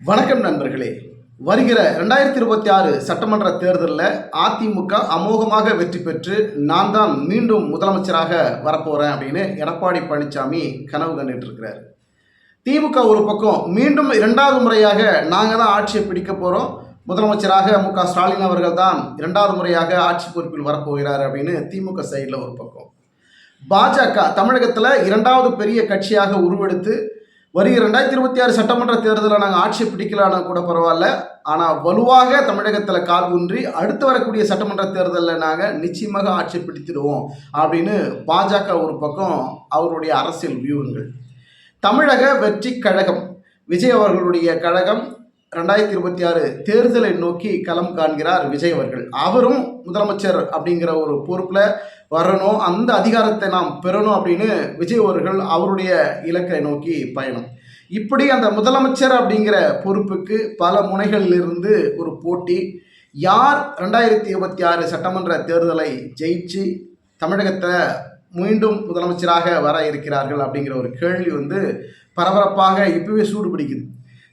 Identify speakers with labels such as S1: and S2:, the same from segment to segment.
S1: வணக்கம் நண்பர்களே. வருகிற ரெண்டாயிரத்தி இருபத்தி ஆறு சட்டமன்ற தேர்தலில் அதிமுக அமோகமாக வெற்றி பெற்று நான் தான் மீண்டும் முதலமைச்சராக வரப்போகிறேன் அப்படின்னு எடப்பாடி பழனிசாமி கனவு கண்டுட்டு இருக்கிறார் திமுக ஒரு பக்கம் மீண்டும் இரண்டாவது முறையாக நாங்கள் தான் ஆட்சியை பிடிக்க போகிறோம் முதலமைச்சராக மு க ஸ்டாலின் அவர்கள் தான் இரண்டாவது முறையாக ஆட்சி பொறுப்பில் வரப்போகிறார் அப்படின்னு திமுக சைடில் ஒரு பக்கம். பாஜக தமிழகத்தில் இரண்டாவது பெரிய கட்சியாக உருவெடுத்து வருகிற ரெண்டாயிரத்தி இருபத்தி ஆறு சட்டமன்ற தேர்தலில் நாங்கள் ஆட்சி பிடிக்கலான்னா கூட பரவாயில்ல. ஆனால் வலுவாக தமிழகத்தில் கால் ஊன்றி அடுத்து வரக்கூடிய சட்டமன்ற தேர்தலில் நாங்கள் நிச்சயமாக ஆட்சி பிடித்திடுவோம் அப்படின்னு பாஜக ஒரு பக்கம் அவருடைய அரசியல் வியூகங்கள். தமிழக வெற்றி கழகம் விஜய் அவர்களுடைய கழகம் ரெண்டாயிரத்தி இருபத்தி ஆறு தேர்தலை நோக்கி களம் காண்கிறார் விஜய் அவர்கள். அவரும் முதலமைச்சர் அப்படிங்கிற ஒரு பொறுப்பில் வரணும் அந்த அதிகாரத்தை நாம் பெறணும் அப்படின்னு விஜய் அவர்கள் அவருடைய இலக்கை நோக்கி பயணம். இப்படி அந்த முதலமைச்சர் அப்படிங்கிற பொறுப்புக்கு பல முனைகளிலிருந்து ஒரு போட்டி. யார் ரெண்டாயிரத்தி இருபத்தி ஆறு சட்டமன்ற தேர்தலை ஜெயிச்சு தமிழகத்தை மீண்டும் முதலமைச்சராக வர இருக்கிறார்கள் அப்படிங்கிற ஒரு கேள்வி வந்து பரபரப்பாக இப்பவே சூடு பிடிக்குது.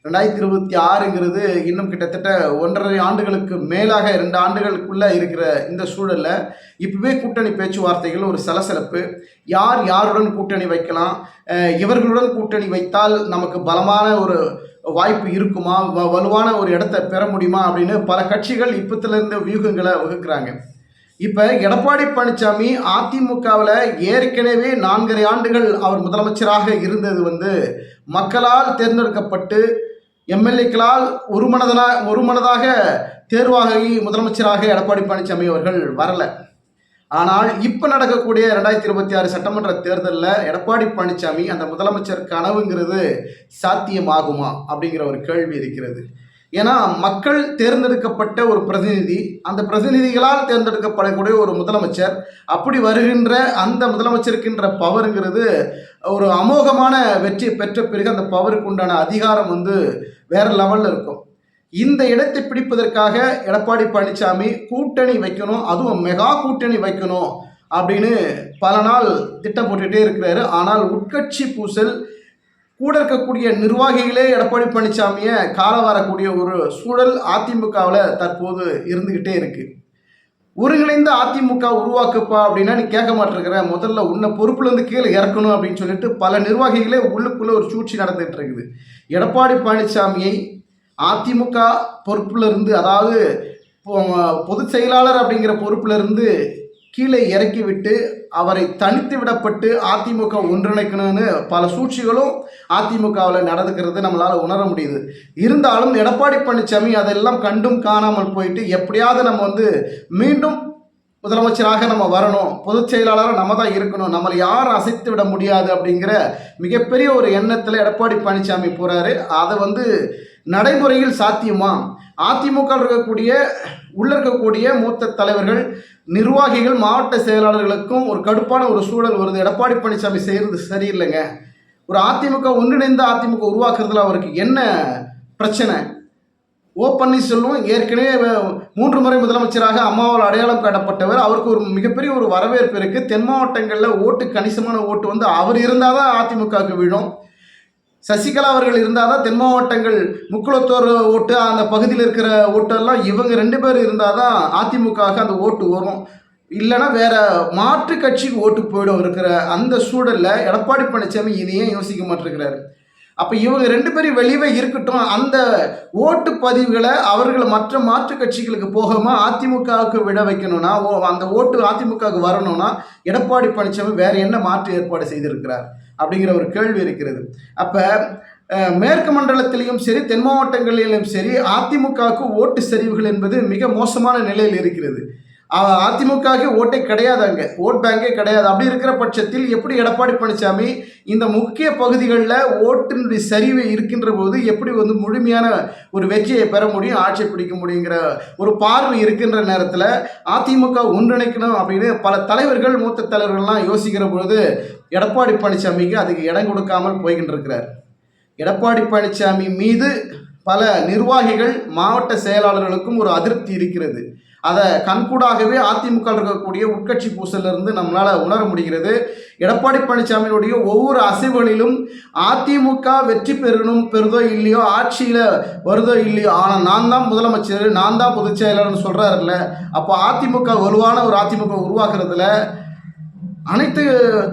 S1: ரெண்டாயிரத்தி இருபத்தி ஆறுங்கிறது இன்னும் கிட்டத்தட்ட ஒன்றரை ஆண்டுகளுக்கு மேலாக ரெண்டு ஆண்டுகளுக்குள்ளே இருக்கிற இந்த சூழலில் இப்போவே கூட்டணி பேச்சுவார்த்தைகள் ஒரு சலசலப்பு. யார் யாருடன் கூட்டணி வைக்கலாம்? இவர்களுடன் கூட்டணி வைத்தால் நமக்கு பலமான ஒரு வாய்ப்பு இருக்குமா? வ- வலுவான ஒரு இடத்த பெற முடியுமா? அப்படின்னு பல கட்சிகள் இப்பத்திலிருந்து வியூகங்களை வகுக்கிறாங்க. இப்போ எடப்பாடி பழனிசாமி அதிமுகவில் ஏற்கனவே நான்கரை ஆண்டுகள் அவர் முதலமைச்சராக இருந்தது வந்து மக்களால் தேர்ந்தெடுக்கப்பட்டு எம்எல்ஏக்களால் ஒருமனதனா ஒருமனதாக தேர்வாகி முதலமைச்சராக எடப்பாடி பழனிசாமி அவர்கள் வரல. ஆனால் இப்போ நடக்கக்கூடிய ரெண்டாயிரத்தி இருபத்தி ஆறு சட்டமன்ற தேர்தலில் எடப்பாடி பழனிசாமி அந்த முதலமைச்சர் கனவுங்கிறது சாத்தியமாகுமா அப்படிங்கிற ஒரு கேள்வி இருக்கிறது. ஏன்னா மக்கள் தேர்ந்தெடுக்கப்பட்ட ஒரு பிரதிநிதி அந்த பிரதிநிதிகளால் தேர்ந்தெடுக்கப்படக்கூடிய ஒரு முதலமைச்சர் அப்படி வருகின்ற அந்த முதலமைச்சருக்கின்ற பவருங்கிறது ஒரு அமோகமான வெற்றி பெற்ற பிறகு அந்த பவருக்கு உண்டான அதிகாரம் வந்து வேற லெவலில் இருக்கும். இந்த இடத்தை பிடிப்பதற்காக எடப்பாடி பழனிசாமி கூட்டணி வைக்கணும் அதுவும் மெகா கூட்டணி வைக்கணும் அப்படின்னு பல நாள் திட்டம் போட்டுகிட்டே இருக்கிறாரு. ஆனால் உட்கட்சி பூசல் கூட இருக்கக்கூடிய நிர்வாகிகளே எடப்பாடி பழனிசாமியை கால வரக்கூடிய ஒரு சூழல் அதிமுகவில் தற்போது இருந்துக்கிட்டே இருக்கு. ஒருங்கிணைந்த அதிமுக உருவாக்குப்பா அப்படின்னா நீ கேட்க மாட்டிருக்கிற. முதல்ல உன்னை பொறுப்புலேருந்து கீழே இறக்கணும் அப்படின்னு சொல்லிட்டு பல நிர்வாகிகளே உள்ளுக்குள்ளே ஒரு சூழ்ச்சி நடந்துகிட்டு இருக்குது. எடப்பாடி பழனிசாமியை அதிமுக பொறுப்புலேருந்து அதாவது பொதுச் செயலாளர் அப்படிங்கிற பொறுப்புலேருந்து கீழே இறக்கிவிட்டு அவரை தனித்து விடப்பட்டு அதிமுக ஒன்றிணைக்கணும்னு பல சூழ்ச்சிகளும் அதிமுகவில் நடந்துக்கிறது நம்மளால் உணர முடியுது. இருந்தாலும் எடப்பாடி பழனிசாமி அதெல்லாம் கண்டும் காணாமல் போயிட்டு எப்படியாவது நம்ம வந்து மீண்டும் முதலமைச்சராக நம்ம வரணும். பொதுச் செயலாளராக நம்ம தான் இருக்கணும். நம்மளை யாரும் அசைத்து விட முடியாது அப்படிங்கிற மிகப்பெரிய ஒரு எண்ணத்தில் எடப்பாடி பழனிசாமி போகிறாரு அதை வந்து நடைமுறையில் சாத்தியமா? அதிமுக இருக்கக்கூடிய உள்ள இருக்கக்கூடிய மூத்த தலைவர்கள் நிர்வாகிகள் மாவட்ட செயலாளர்களுக்கும் ஒரு கடுப்பான ஒரு சூழல் வருது. எடப்பாடி பழனிசாமி செய்கிறது சரியில்லைங்க. ஒரு அதிமுக ஒன்றிணைந்த அதிமுக உருவாக்குறதுல அவருக்கு என்ன பிரச்சனை? ஓ பன்னீர்செல்வம் ஏற்கனவே மூன்று முறை முதலமைச்சராக அம்மாவால் அடையாளம் காட்டப்பட்டவர். அவருக்கு ஒரு மிகப்பெரிய ஒரு வரவேற்பு இருக்குது தென் மாவட்டங்களில் ஓட்டு கணிசமான ஓட்டு வந்து அவர் இருந்தால் தான் அதிமுகவுக்கு விழும். சசிகலா அவர்கள் இருந்தால் தான் தென் மாவட்டங்கள் முக்குளத்தோர் ஓட்டு அந்த பகுதியில் இருக்கிற ஓட்டெல்லாம் இவங்க ரெண்டு பேர் இருந்தால் தான் அதிமுகவுக்கு அந்த ஓட்டு வரும். இல்லைன்னா வேற மாற்று கட்சிக்கு ஓட்டு போயிடும் இருக்கிற அந்த சூழலில் எடப்பாடி பழனிசாமி இதையே யோசிக்க மாட்டிருக்கிறாரு. அப்போ இவங்க ரெண்டு பேரும் வெளியவே இருக்கட்டும். அந்த ஓட்டு பதிவுகளை அவர்கள் மற்ற மாற்று கட்சிகளுக்கு போகாமல் அதிமுகவுக்கு விட வைக்கணும்னா ஓ அந்த ஓட்டு அதிமுகவுக்கு வரணும்னா எடப்பாடி பழனிசாமி வேற என்ன மாற்று ஏற்பாடு செய்திருக்கிறார்? அப்படிங்கிற ஒரு கேள்வி இருக்கிறது. அப்போ மேற்கு மண்டலத்திலையும் சரி தென் மாவட்டங்களிலும் சரி அதிமுகவுக்கு ஓட்டு சரிவுகள் என்பது மிக மோசமான நிலையில் இருக்கிறது. அதிமுகவுக்கு ஓட்டே கிடையாது அங்கே. ஓட் பேங்கே கிடையாது. அப்படி இருக்கிற பட்சத்தில் எப்படி எடப்பாடி பழனிசாமி இந்த முக்கிய பகுதிகளில் ஓட்டினுடைய சரிவு இருக்கின்ற போது எப்படி வந்து முழுமையான ஒரு வெற்றியை பெற முடியும் ஆட்சி பிடிக்க முடியுங்கிற ஒரு பார்வை இருக்கின்ற நேரத்தில் அதிமுக ஒன்றிணைக்கணும் அப்படின்னு பல தலைவர்கள் மூத்த தலைவர்கள்லாம் யோசிக்கிற பொழுது எடப்பாடி பழனிசாமிக்கு அதுக்கு இடம் கொடுக்காமல் போய்கின்றிருக்கிறார். எடப்பாடி பழனிசாமி மீது பல நிர்வாகிகள் மாவட்ட செயலாளர்களுக்கும் ஒரு அதிருப்தி இருக்கிறது. அதை கண்கூடாகவே அதிமுக இருக்கக்கூடிய உட்கட்சி பூசலிருந்து நம்மளால் உணர முடிகிறது. எடப்பாடி பழனிசாமியினுடைய ஒவ்வொரு அசைவுகளிலும் அதிமுக வெற்றி பெறணும் பெறுதோ இல்லையோ ஆட்சியில் வருதோ இல்லையோ ஆனால் நான் தான் முதலமைச்சர் நான் தான் பொதுச் செயலாளர்னு சொல்கிறாருல்ல அப்போ அதிமுக வலுவான ஒரு அதிமுக உருவாக்குறதுல அனைத்து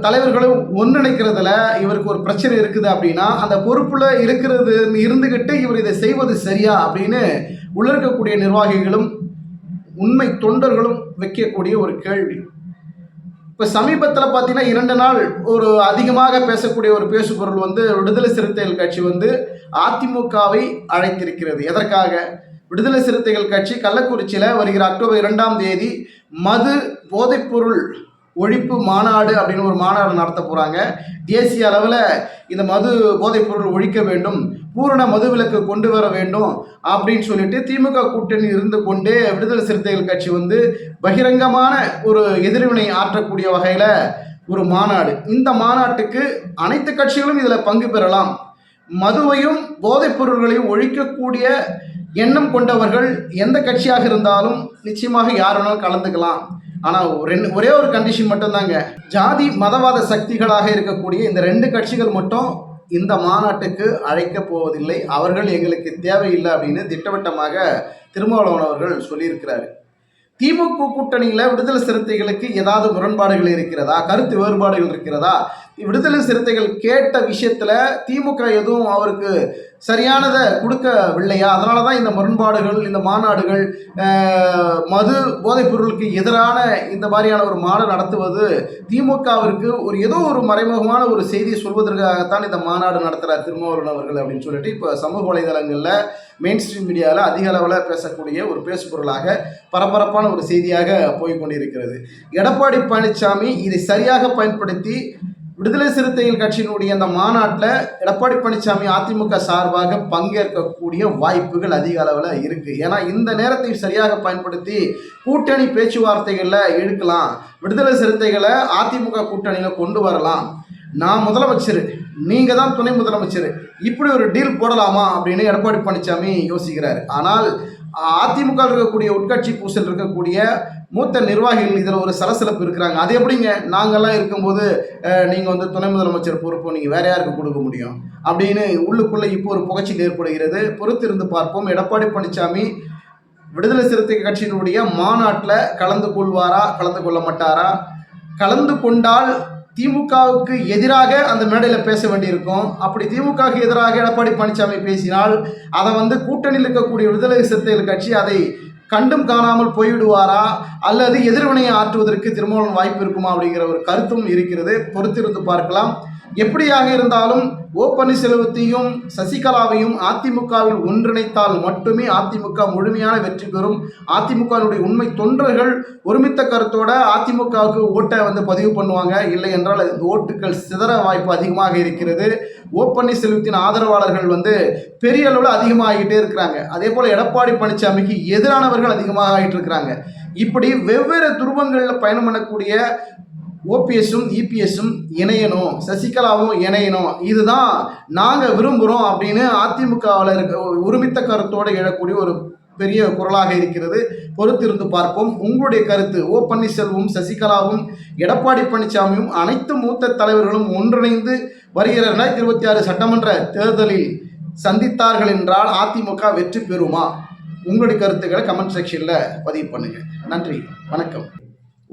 S1: தலைவர்களும் ஒன்றிணைக்கிறதுல இவருக்கு ஒரு பிரச்சனை இருக்குது அப்படின்னா அந்த பொறுப்புல இருக்கிறது இருந்துகிட்டு இவர் இதை செய்வது சரியா அப்படின்னு உள்ள நிர்வாகிகளும் உண்மை தொண்டர்களும் வைக்கக்கூடிய ஒரு கேள்வி. இப்போ சமீபத்தில் பார்த்தீங்கன்னா இரண்டு நாள் ஒரு அதிகமாக பேசக்கூடிய ஒரு பேசுபொருள் வந்து விடுதலை சிறுத்தைகள் கட்சி வந்து அதிமுகவை அழைத்திருக்கிறது. எதற்காக? விடுதலை சிறுத்தைகள் கட்சி கள்ளக்குறிச்சியில் வருகிற அக்டோபர் இரண்டாம் தேதி மது போதைப்பொருள் ஒழிப்பு மாநாடு அப்படின்னு ஒரு மாநாடு நடத்த போகிறாங்க தேசிய அளவில் இந்த மது போதைப்பொருள் ஒழிக்க வேண்டும் பூரண மதுவிலக்கு கொண்டு வர வேண்டும் அப்படின்னு சொல்லிட்டு திமுக கூட்டணி இருந்து கொண்டே விடுதலை சிறுத்தைகள் கட்சி வந்து பகிரங்கமான ஒரு எதிர்வினை ஆற்றக்கூடிய வகையில் ஒரு மாநாடு. இந்த மாநாட்டுக்கு அனைத்து கட்சிகளும் இதில் பங்கு பெறலாம். மதுவையும் போதைப் பொருள்களையும் ஒழிக்கக்கூடிய எண்ணம் கொண்டவர்கள் எந்த கட்சியாக இருந்தாலும் நிச்சயமாக யார் வேணாலும் கலந்துக்கலாம். ஆனால் ரெண்டு ஒரே ஒரு கண்டிஷன் மட்டும்தாங்க. ஜாதி மதவாத சக்திகளாக இருக்கக்கூடிய இந்த ரெண்டு கட்சிகள் மட்டும் இந்த மாநாட்டுக்கு அழைக்கப் போவதில்லை. அவர்கள் எங்களுக்கு தேவையில்லை அப்படின்னு திட்டவட்டமாக திருமாவளவன் அவர்கள் சொல்லியிருக்கிறாரு. திமுக கூட்டணியில் விடுதலை சிறுத்தைகளுக்கு ஏதாவது முரண்பாடுகள் இருக்கிறதா? கருத்து வேறுபாடுகள் இருக்கிறதா? விடுதலை சிறுத்தைகள் கேட்ட விஷயத்தில் திமுக எதுவும் அவருக்கு சரியானதை கொடுக்கவில்லையா? அதனால தான் இந்த முரண்பாடுகள் இந்த மாநாடுகள் மது போதைப் பொருளுக்கு எதிரான இந்த மாதிரியான ஒரு மாநாடு நடத்துவது திமுகவிற்கு ஒரு ஏதோ ஒரு மறைமுகமான ஒரு செய்தியை சொல்வதற்காகத்தான் இந்த மாநாடு நடத்துகிறார் திருமாவளவன் அவர்கள் அப்படின்னு சொல்லிட்டு இப்போ சமூக வலைதளங்களில் மெயின் ஸ்ட்ரீம் மீடியாவில் அதிக அளவில் பேசக்கூடிய ஒரு பேசுபொருளாக பரபரப்பான ஒரு செய்தியாக போய் கொண்டிருக்கிறது. எடப்பாடி பழனிசாமி இதை சரியாக பயன்படுத்தி விடுதலை சிறுத்தைகள் கட்சியினுடைய அந்த மாநாட்டில் எடப்பாடி பழனிசாமி அதிமுக சார்பாக பங்கேற்கக்கூடிய வாய்ப்புகள் அதிக அளவில் இருக்குது ஏன்னா இந்த நேரத்தை சரியாக பயன்படுத்தி கூட்டணி பேச்சுவார்த்தைகளில் இழுக்கலாம். விடுதலை சிறுத்தைகளை அதிமுக கூட்டணியில் கொண்டு வரலாம். நான் முதலமைச்சர். நீங்கள் தான் துணை முதலமைச்சர். இப்படி ஒரு டீல் போடலாமா அப்படின்னு எடப்பாடி பழனிசாமி யோசிக்கிறார். ஆனால் அதிமுக இருக்கக்கூடிய உட்கட்சி பூசல் இருக்கக்கூடிய மூத்த நிர்வாகிகள் இதில் ஒரு சலசலப்பு இருக்கிறாங்க. அது எப்படிங்க? நாங்கள்லாம் இருக்கும்போது நீங்கள் வந்து துணை முதலமைச்சர் பொறுப்பு நீங்கள் வேற யாருக்கு கொடுக்க முடியும்? அப்படின்னு உள்ளுக்குள்ளே இப்போ ஒரு புகழ்ச்சி ஏற்படுகிறது. பொறுத்திருந்து பார்ப்போம். எடப்பாடி பழனிசாமி விடுதலை சிறுத்தை கட்சியினுடைய மாநாட்டில் கலந்து கொள்வாரா கலந்து கொள்ள மாட்டாரா? கலந்து கொண்டால் திமுகவுக்கு எதிராக அந்த மேடையில் பேச வேண்டியிருக்கும். அப்படி திமுகவுக்கு எதிராக எடப்பாடி பழனிசாமி பேசினால் அதை வந்து கூட்டணியில் இருக்கக்கூடிய விடுதலை சிறுத்தைகள் கட்சி அதை கண்டும் காணாமல் போய்விடுவாரா? அல்லது எதிர்வினையை ஆற்றுவதற்கு திருமணம் வாய்ப்பு இருக்குமா அப்படிங்கிற ஒரு கருத்தும் இருக்கிறது. பொறுத்திருந்து பார்க்கலாம். எப்படியாக இருந்தாலும் ஓ பன்னீர்செல்வத்தையும் சசிகலாவையும் அதிமுகவில் ஒன்றிணைத்தால் மட்டுமே அதிமுக முழுமையான வெற்றி பெறும். அதிமுகவினுடைய உண்மை தொண்டர்கள் ஒருமித்த கருத்தோட அதிமுகவுக்கு ஓட்டை வந்து பதிவு பண்ணுவாங்க. இல்லை என்றால் இந்த ஓட்டுகள் சிதற வாய்ப்பு அதிகமாக இருக்கிறது. ஓ பன்னீர்செல்வத்தின் ஆதரவாளர்கள் வந்து பெரிய அளவில் அதிகமாகிட்டே இருக்கிறாங்க. அதே போல் எடப்பாடி பழனிசாமிக்கு எதிரானவர்கள் அதிகமாக ஆகிட்டு இருக்கிறாங்க இப்படி வெவ்வேறு துருவங்களில் பயணம் பண்ணக்கூடிய ஓபிஎஸும் இபிஎஸும் இணையணும். சசிகலாவும் இணையணும். இதுதான் நாங்கள் விரும்புகிறோம் அப்படின்னு அதிமுகவில் இருக்க ஒருமித்த கருத்தோடு எழக்கூடிய ஒரு பெரிய குரலாக இருக்கிறது. பொறுத்திருந்து பார்ப்போம். உங்களுடைய கருத்து ஓ பன்னீர்செல்வம் சசிகலாவும் எடப்பாடி பழனிசாமியும் அனைத்து மூத்த தலைவர்களும் ஒன்றிணைந்து வருகிற ரெண்டாயிரத்தி இருபத்தி ஆறு சட்டமன்ற தேர்தலில் சந்தித்தார்கள் என்றால் அதிமுக வெற்றி பெறுமா? உங்களுடைய கருத்துக்களை கமெண்ட் செக்ஷனில் பதிவு பண்ணுங்கள் நன்றி. வணக்கம்.